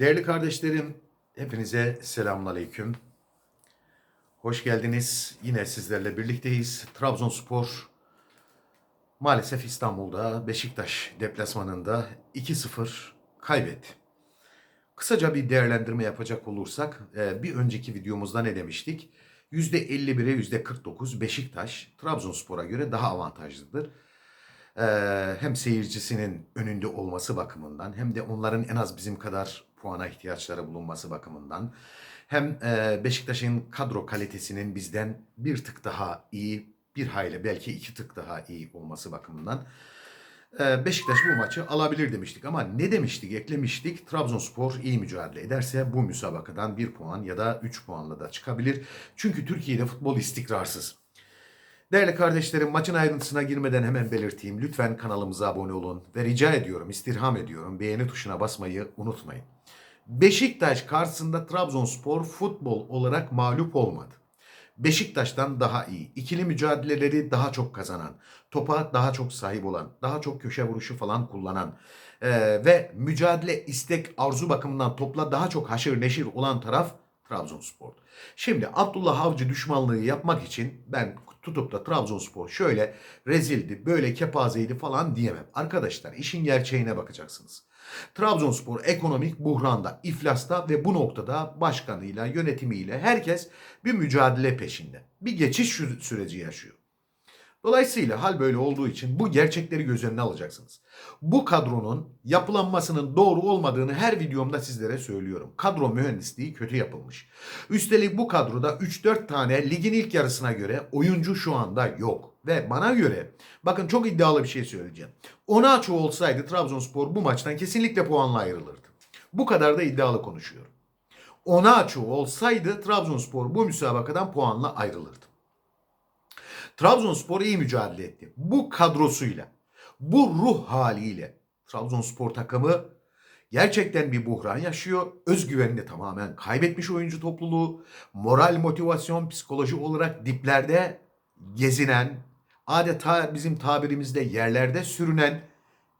Değerli kardeşlerim, hepinize selamünaleyküm. Hoş geldiniz. Yine sizlerle birlikteyiz. Trabzonspor maalesef İstanbul'da Beşiktaş deplasmanında 2-0 kaybetti. Kısaca bir değerlendirme yapacak olursak, e, bir önceki videomuzda ne demiştik? %51'e %49 Beşiktaş Trabzonspor'a göre daha avantajlıdır. Ee, hem seyircisinin önünde olması bakımından hem de onların en az bizim kadar puana ihtiyaçları bulunması bakımından hem e, Beşiktaş'ın kadro kalitesinin bizden bir tık daha iyi, bir hayli belki iki tık daha iyi olması bakımından e, Beşiktaş bu maçı alabilir demiştik. Ama ne demiştik, eklemiştik? Trabzonspor iyi mücadele ederse bu müsabakadan bir puan ya da üç puanla da çıkabilir. Çünkü Türkiye'de futbol istikrarsız. Değerli kardeşlerim maçın ayrıntısına girmeden hemen belirteyim. Lütfen kanalımıza abone olun ve rica ediyorum, istirham ediyorum beğeni tuşuna basmayı unutmayın. Beşiktaş karşısında Trabzonspor futbol olarak mağlup olmadı. Beşiktaş'tan daha iyi, ikili mücadeleleri daha çok kazanan, topa daha çok sahip olan, daha çok köşe vuruşu falan kullanan eee, ve mücadele, istek, arzu bakımından topla daha çok haşır neşir olan taraf Trabzonspor. Şimdi Abdullah Avcı düşmanlığı yapmak için ben tutup da Trabzonspor şöyle rezildi, böyle kepazeydi falan diyemem. Arkadaşlar işin gerçeğine bakacaksınız. Trabzonspor ekonomik buhranda, iflasta ve bu noktada başkanıyla, yönetimiyle herkes bir mücadele peşinde. Bir geçiş sü- süreci yaşıyor. Dolayısıyla hal böyle olduğu için bu gerçekleri göz önüne alacaksınız. Bu kadronun yapılanmasının doğru olmadığını her videomda sizlere söylüyorum. Kadro mühendisliği kötü yapılmış. Üstelik bu kadroda 3-4 tane ligin ilk yarısına göre oyuncu şu anda yok. Ve bana göre bakın çok iddialı bir şey söyleyeceğim. Onaço olsaydı Trabzonspor bu maçtan kesinlikle puanla ayrılırdı. Bu kadar da iddialı konuşuyorum. Onaço olsaydı Trabzonspor bu müsabakadan puanla ayrılırdı. Trabzonspor iyi mücadele etti. Bu kadrosuyla, bu ruh haliyle Trabzonspor takımı gerçekten bir buhran yaşıyor. Özgüvenini tamamen kaybetmiş oyuncu topluluğu. Moral, motivasyon, psikoloji olarak diplerde gezinen, adeta bizim tabirimizde yerlerde sürünen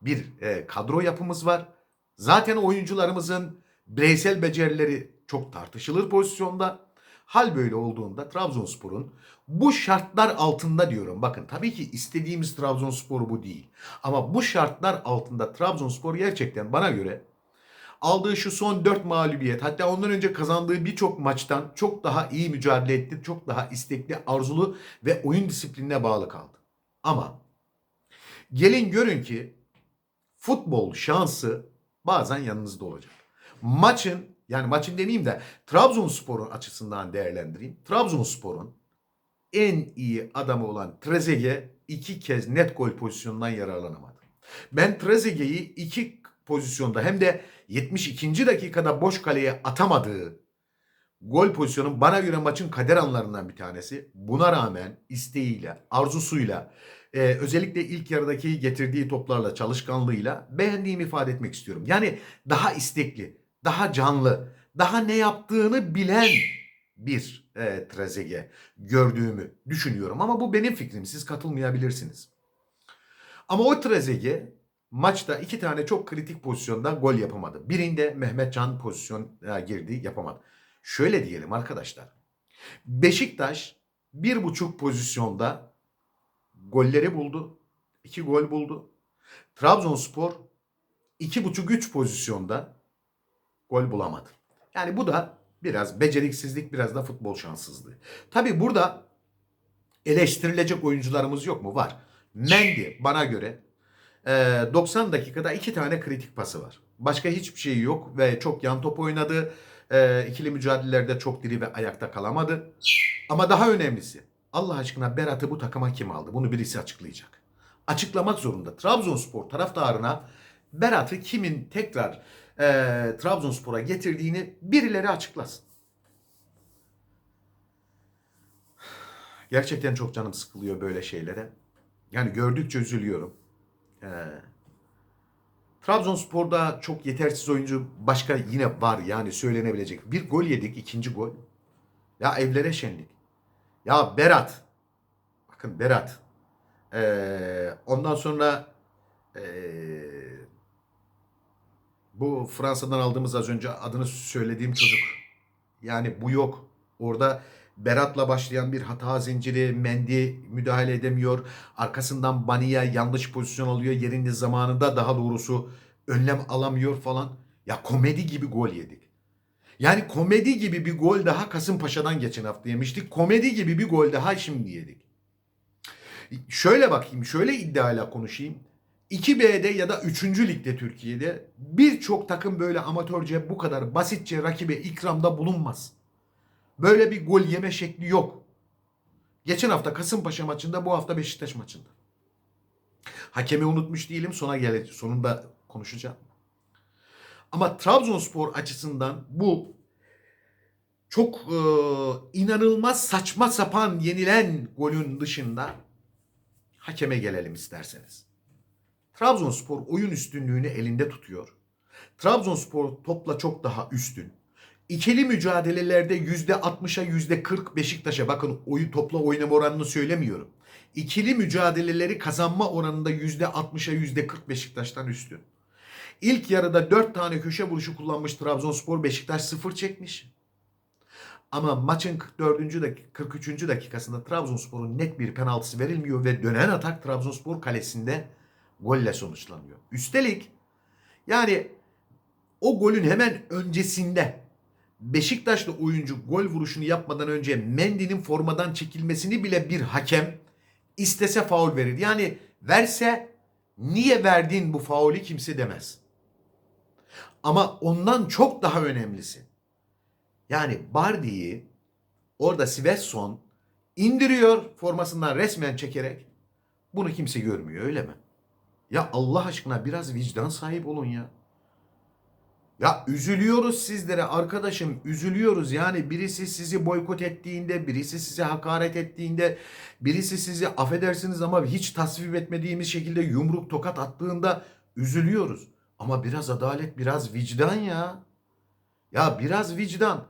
bir e, kadro yapımız var. Zaten oyuncularımızın bireysel becerileri çok tartışılır pozisyonda. Hal böyle olduğunda Trabzonspor'un bu şartlar altında diyorum. Bakın tabii ki istediğimiz Trabzonspor bu değil. Ama bu şartlar altında Trabzonspor gerçekten bana göre aldığı şu son 4 mağlubiyet hatta ondan önce kazandığı birçok maçtan çok daha iyi mücadele etti. Çok daha istekli, arzulu ve oyun disiplinine bağlı kaldı. Ama gelin görün ki futbol şansı bazen yanınızda olacak. Maçın yani maçın demeyeyim de Trabzonspor'un açısından değerlendireyim. Trabzonspor'un en iyi adamı olan Trezeguet iki kez net gol pozisyonundan yararlanamadı. Ben Trezeguet'i iki pozisyonda hem de 72. dakikada boş kaleye atamadığı gol pozisyonun bana göre maçın kader anlarından bir tanesi. Buna rağmen isteğiyle, arzusuyla, e, özellikle ilk yarıdaki getirdiği toplarla, çalışkanlığıyla beğendiğimi ifade etmek istiyorum. Yani daha istekli, daha canlı, daha ne yaptığını bilen bir e, Trezeguet gördüğümü düşünüyorum. Ama bu benim fikrim. Siz katılmayabilirsiniz. Ama o Trezeguet maçta iki tane çok kritik pozisyonda gol yapamadı. Birinde Mehmetcan pozisyona girdi yapamadı. Şöyle diyelim arkadaşlar. Beşiktaş bir buçuk pozisyonda golleri buldu. iki gol buldu. Trabzonspor iki buçuk üç pozisyonda gol bulamadı. Yani bu da biraz beceriksizlik biraz da futbol şanssızlığı. Tabi burada eleştirilecek oyuncularımız yok mu? Var. Mendy bana göre e, 90 dakikada iki tane kritik pası var. Başka hiçbir şey yok ve çok yan top oynadı. E, ikili mücadelelerde çok diri ve ayakta kalamadı. Ama daha önemlisi Allah aşkına Berat'ı bu takıma kim aldı? Bunu birisi açıklayacak. Açıklamak zorunda. Trabzonspor taraftarına Berat'ı kimin tekrar e, Trabzonspor'a getirdiğini birileri açıklasın. Gerçekten çok canım sıkılıyor böyle şeylere. Yani gördükçe üzülüyorum. Ee, Trabzonspor'da çok yetersiz oyuncu başka yine var yani söylenebilecek. Bir gol yedik, ikinci gol. Ya evlere şenlik. Ya Berat. Bakın Berat. Ee, ondan sonra ee, Bu Fransa'dan aldığımız az önce adını söylediğim çocuk. Yani bu yok. Orada Berat'la başlayan bir hata zinciri. Mendy müdahale edemiyor. Arkasından Baniya yanlış pozisyon alıyor. Yerinde zamanında daha doğrusu önlem alamıyor falan. Ya komedi gibi gol yedik. Yani komedi gibi bir gol daha Kasımpaşa'dan geçen hafta yemiştik. Komedi gibi bir gol daha şimdi yedik. Şöyle bakayım, şöyle iddiayla konuşayım. 2B'de ya da 3. ligde Türkiye'de birçok takım böyle amatörce bu kadar basitçe rakibe ikramda bulunmaz. Böyle bir gol yeme şekli yok. Geçen hafta Kasımpaşa maçında bu hafta Beşiktaş maçında. Hakemi unutmuş değilim sona gele sonunda konuşacağım. Ama Trabzonspor açısından bu çok e, inanılmaz saçma sapan yenilen golün dışında hakeme gelelim isterseniz. Trabzonspor oyun üstünlüğünü elinde tutuyor. Trabzonspor topla çok daha üstün. İkili mücadelelerde %60'a %40 Beşiktaş'a bakın oyun topla oynama oranını söylemiyorum. İkili mücadeleleri kazanma oranında %60'a %40 Beşiktaş'tan üstün. İlk yarıda 4 tane köşe vuruşu kullanmış Trabzonspor Beşiktaş 0 çekmiş. Ama maçın 44. dakika 43. dakikasında Trabzonspor'un net bir penaltısı verilmiyor ve dönen atak Trabzonspor kalesinde golle sonuçlanıyor. Üstelik yani o golün hemen öncesinde Beşiktaşlı oyuncu gol vuruşunu yapmadan önce Mendy'nin formadan çekilmesini bile bir hakem istese faul verir. Yani verse niye verdin bu faulü kimse demez. Ama ondan çok daha önemlisi. Yani Bardi'yi orada Svensson indiriyor formasından resmen çekerek. Bunu kimse görmüyor öyle mi? Ya Allah aşkına biraz vicdan sahip olun ya. Ya üzülüyoruz sizlere arkadaşım üzülüyoruz yani birisi sizi boykot ettiğinde birisi size hakaret ettiğinde birisi sizi affedersiniz ama hiç tasvip etmediğimiz şekilde yumruk tokat attığında üzülüyoruz. Ama biraz adalet biraz vicdan ya. Ya biraz vicdan.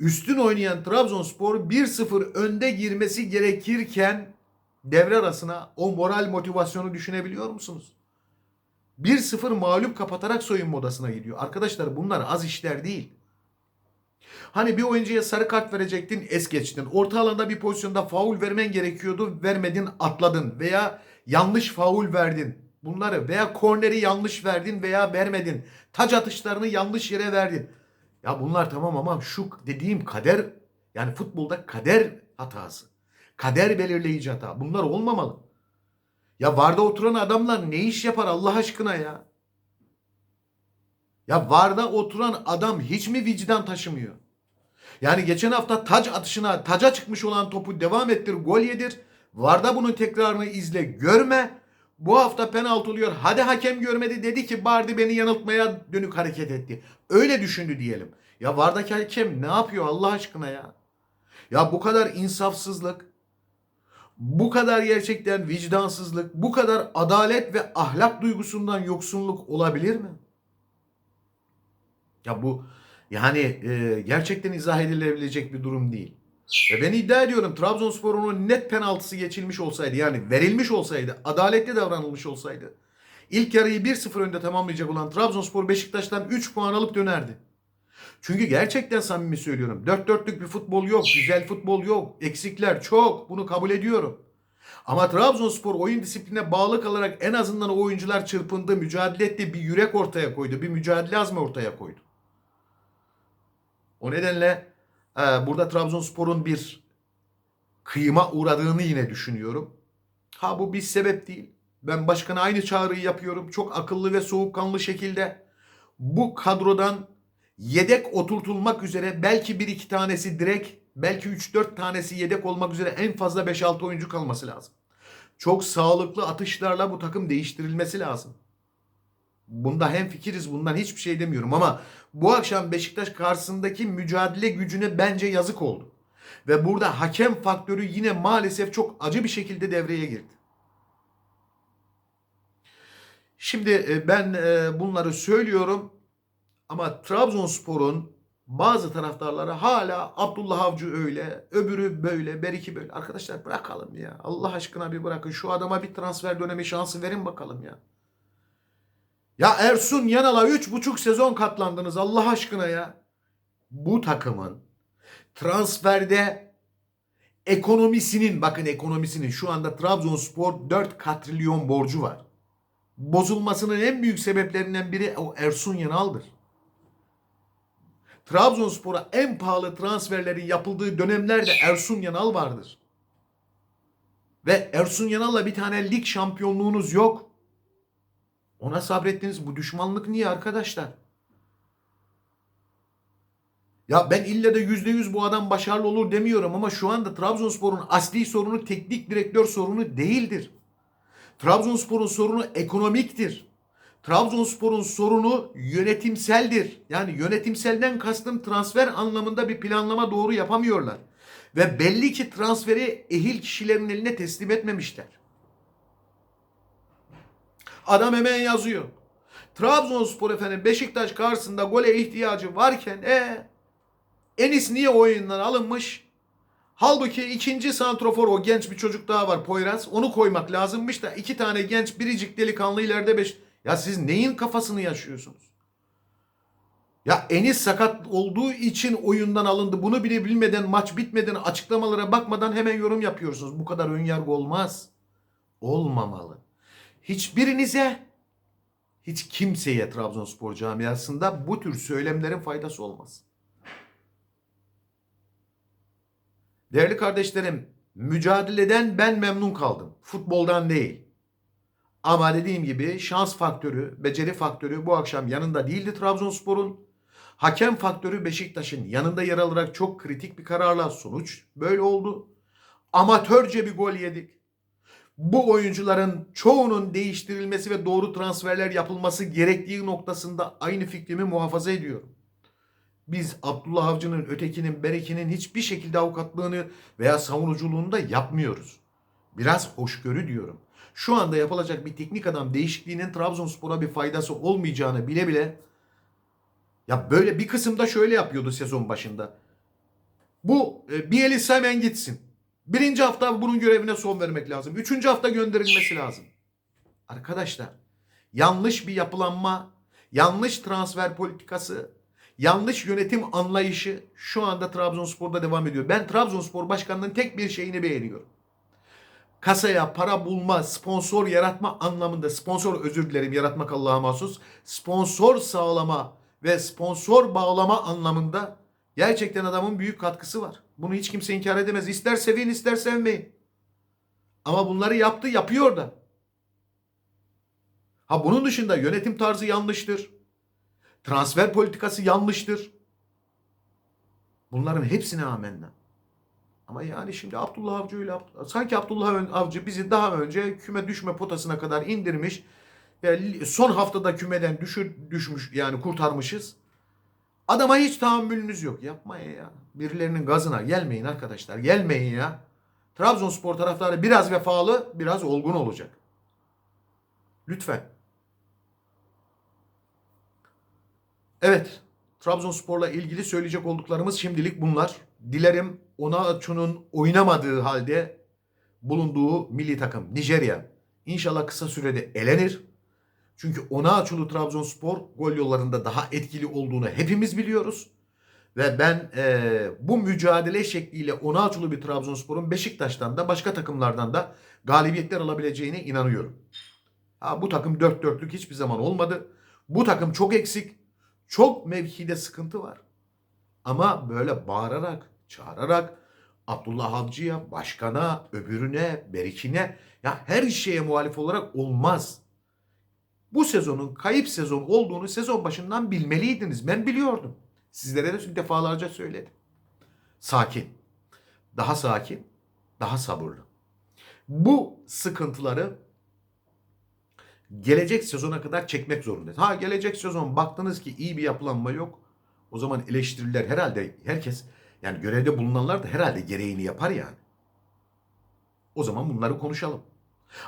Üstün oynayan Trabzonspor 1-0 önde girmesi gerekirken devre arasına o moral motivasyonu düşünebiliyor musunuz? 1-0 mağlup kapatarak soyunma odasına gidiyor. Arkadaşlar bunlar az işler değil. Hani bir oyuncuya sarı kart verecektin es geçtin. Orta alanda bir pozisyonda faul vermen gerekiyordu. Vermedin atladın veya yanlış faul verdin. Bunları veya korneri yanlış verdin veya vermedin. Taç atışlarını yanlış yere verdin. Ya bunlar tamam ama şu dediğim kader yani futbolda kader hatası. Kader belirleyici hata. Bunlar olmamalı. Ya Varda oturan adamlar ne iş yapar Allah aşkına ya? Ya Varda oturan adam hiç mi vicdan taşımıyor? Yani geçen hafta taç atışına taca çıkmış olan topu devam ettir gol yedir. Varda bunun tekrarını izle görme. Bu hafta penaltı oluyor. Hadi hakem görmedi dedi ki Bardi beni yanıltmaya dönük hareket etti. Öyle düşündü diyelim. Ya Vardaki hakem ne yapıyor Allah aşkına ya? Ya bu kadar insafsızlık, bu kadar gerçekten vicdansızlık, bu kadar adalet ve ahlak duygusundan yoksunluk olabilir mi? Ya bu yani e, gerçekten izah edilebilecek bir durum değil. Ve ben iddia ediyorum Trabzonspor'un net penaltısı geçilmiş olsaydı yani verilmiş olsaydı, adaletli davranılmış olsaydı ilk yarıyı 1-0 önde tamamlayacak olan Trabzonspor Beşiktaş'tan 3 puan alıp dönerdi. Çünkü gerçekten samimi söylüyorum. Dört dörtlük bir futbol yok. Güzel futbol yok. Eksikler çok. Bunu kabul ediyorum. Ama Trabzonspor oyun disipline bağlı kalarak en azından o oyuncular çırpındı, mücadele etti, bir yürek ortaya koydu, bir mücadele azmi ortaya koydu. O nedenle e, burada Trabzonspor'un bir kıyıma uğradığını yine düşünüyorum. Ha bu bir sebep değil. Ben başkana aynı çağrıyı yapıyorum. Çok akıllı ve soğukkanlı şekilde bu kadrodan yedek oturtulmak üzere belki bir iki tanesi direkt belki 3-4 tanesi yedek olmak üzere en fazla 5-6 oyuncu kalması lazım. Çok sağlıklı atışlarla bu takım değiştirilmesi lazım. Bunda hem fikiriz bundan hiçbir şey demiyorum ama bu akşam Beşiktaş karşısındaki mücadele gücüne bence yazık oldu. Ve burada hakem faktörü yine maalesef çok acı bir şekilde devreye girdi. Şimdi e, ben e, bunları söylüyorum ama Trabzonspor'un bazı taraftarları hala Abdullah Avcı öyle, öbürü böyle, Beriki böyle. Arkadaşlar bırakalım ya. Allah aşkına bir bırakın. Şu adama bir transfer dönemi şansı verin bakalım ya. Ya Ersun Yanal'a üç buçuk sezon katlandınız Allah aşkına ya. Bu takımın transferde ekonomisinin bakın ekonomisinin şu anda Trabzonspor 4 katrilyon borcu var. Bozulmasının en büyük sebeplerinden biri o Ersun Yanal'dır. Trabzonspor'a en pahalı transferlerin yapıldığı dönemlerde Ersun Yanal vardır. Ve Ersun Yanal'la bir tane lig şampiyonluğunuz yok. Ona sabrettiniz. Bu düşmanlık niye arkadaşlar? Ya ben ille de yüzde yüz bu adam başarılı olur demiyorum ama şu anda Trabzonspor'un asli sorunu teknik direktör sorunu değildir. Trabzonspor'un sorunu ekonomiktir. Trabzonspor'un sorunu yönetimseldir. Yani yönetimselden kastım transfer anlamında bir planlama doğru yapamıyorlar. Ve belli ki transferi ehil kişilerin eline teslim etmemişler. Adam hemen yazıyor. Trabzonspor efendim Beşiktaş karşısında gole ihtiyacı varken e Enis niye oyundan alınmış? Halbuki ikinci santrofor o genç bir çocuk daha var Poyraz. Onu koymak lazımmış da iki tane genç biricik delikanlı ileride beş. Ya siz neyin kafasını yaşıyorsunuz? Ya Enis sakat olduğu için oyundan alındı. Bunu bile bilmeden maç bitmeden açıklamalara bakmadan hemen yorum yapıyorsunuz. Bu kadar önyargı olmaz. Olmamalı. Hiçbirinize hiç kimseye Trabzonspor camiasında bu tür söylemlerin faydası olmaz. Değerli kardeşlerim, mücadeleden ben memnun kaldım. Futboldan değil. Ama dediğim gibi şans faktörü, beceri faktörü bu akşam yanında değildi Trabzonspor'un. Hakem faktörü Beşiktaş'ın yanında yer alarak çok kritik bir kararla sonuç böyle oldu. Amatörce bir gol yedik. Bu oyuncuların çoğunun değiştirilmesi ve doğru transferler yapılması gerektiği noktasında aynı fikrimi muhafaza ediyorum. Biz Abdullah Avcı'nın, ötekinin, berekinin hiçbir şekilde avukatlığını veya savunuculuğunu da yapmıyoruz. Biraz hoşgörü diyorum. Şu anda yapılacak bir teknik adam değişikliğinin Trabzonspor'a bir faydası olmayacağını bile bile ya böyle bir kısımda şöyle yapıyordu sezon başında. Bu e, Bielitsa hemen gitsin. Birinci hafta bunun görevine son vermek lazım. Üçüncü hafta gönderilmesi lazım. Arkadaşlar yanlış bir yapılanma, yanlış transfer politikası, yanlış yönetim anlayışı şu anda Trabzonspor'da devam ediyor. Ben Trabzonspor başkanının tek bir şeyini beğeniyorum. Kasaya para bulma, sponsor yaratma anlamında, sponsor özür dilerim yaratmak Allah'a mahsus, sponsor sağlama ve sponsor bağlama anlamında gerçekten adamın büyük katkısı var. Bunu hiç kimse inkar edemez. İster sevin ister sevmeyin. Ama bunları yaptı, yapıyor da. Ha bunun dışında yönetim tarzı yanlıştır. Transfer politikası yanlıştır. Bunların hepsine amenna. Ama yani şimdi Abdullah Avcı öyle sanki Abdullah Avcı bizi daha önce küme düşme potasına kadar indirmiş. Yani son haftada kümeden düşür, düşmüş yani kurtarmışız. Adama hiç tahammülünüz yok. Yapmayın ya. Birilerinin gazına gelmeyin arkadaşlar. Gelmeyin ya. Trabzonspor taraftarı biraz vefalı, biraz olgun olacak. Lütfen. Evet. Trabzonspor'la ilgili söyleyecek olduklarımız şimdilik bunlar. Dilerim Onaçu'nun oynamadığı halde bulunduğu milli takım Nijerya inşallah kısa sürede elenir. Çünkü Onaçu'lu Trabzonspor gol yollarında daha etkili olduğunu hepimiz biliyoruz. Ve ben e, bu mücadele şekliyle Onaçu'lu bir Trabzonspor'un Beşiktaş'tan da başka takımlardan da galibiyetler alabileceğine inanıyorum. Ha, bu takım dört dörtlük hiçbir zaman olmadı. Bu takım çok eksik. Çok mevkide sıkıntı var. Ama böyle bağırarak, çağırarak Abdullah Avcı'ya, başkana, öbürüne, berikine ya her şeye muhalif olarak olmaz. Bu sezonun kayıp sezon olduğunu sezon başından bilmeliydiniz. Ben biliyordum. Sizlere de defalarca söyledim. Sakin. Daha sakin, daha sabırlı. Bu sıkıntıları gelecek sezona kadar çekmek zorundayız. Ha gelecek sezon baktınız ki iyi bir yapılanma yok. O zaman eleştiriler herhalde herkes yani görevde bulunanlar da herhalde gereğini yapar yani. O zaman bunları konuşalım.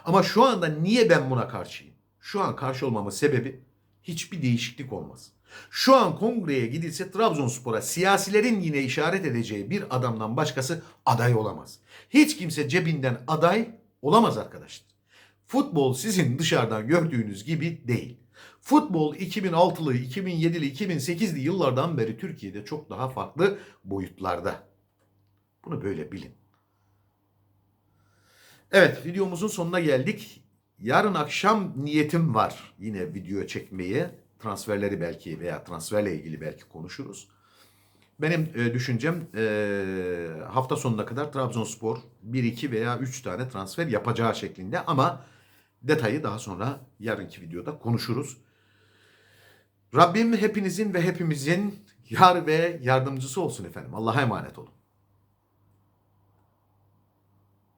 Ama şu anda niye ben buna karşıyım? Şu an karşı olmamın sebebi hiçbir değişiklik olmaz. Şu an kongreye gidilse Trabzonspor'a siyasilerin yine işaret edeceği bir adamdan başkası aday olamaz. Hiç kimse cebinden aday olamaz arkadaşlar. Futbol sizin dışarıdan gördüğünüz gibi değil. Futbol 2006'lı, 2007'li, 2008'li yıllardan beri Türkiye'de çok daha farklı boyutlarda. Bunu böyle bilin. Evet videomuzun sonuna geldik. Yarın akşam niyetim var yine video çekmeyi. Transferleri belki veya transferle ilgili belki konuşuruz. Benim e, düşüncem e, hafta sonuna kadar Trabzonspor 1-2 veya 3 tane transfer yapacağı şeklinde ama detayı daha sonra yarınki videoda konuşuruz. Rabbim hepinizin ve hepimizin yar ve yardımcısı olsun efendim. Allah'a emanet olun.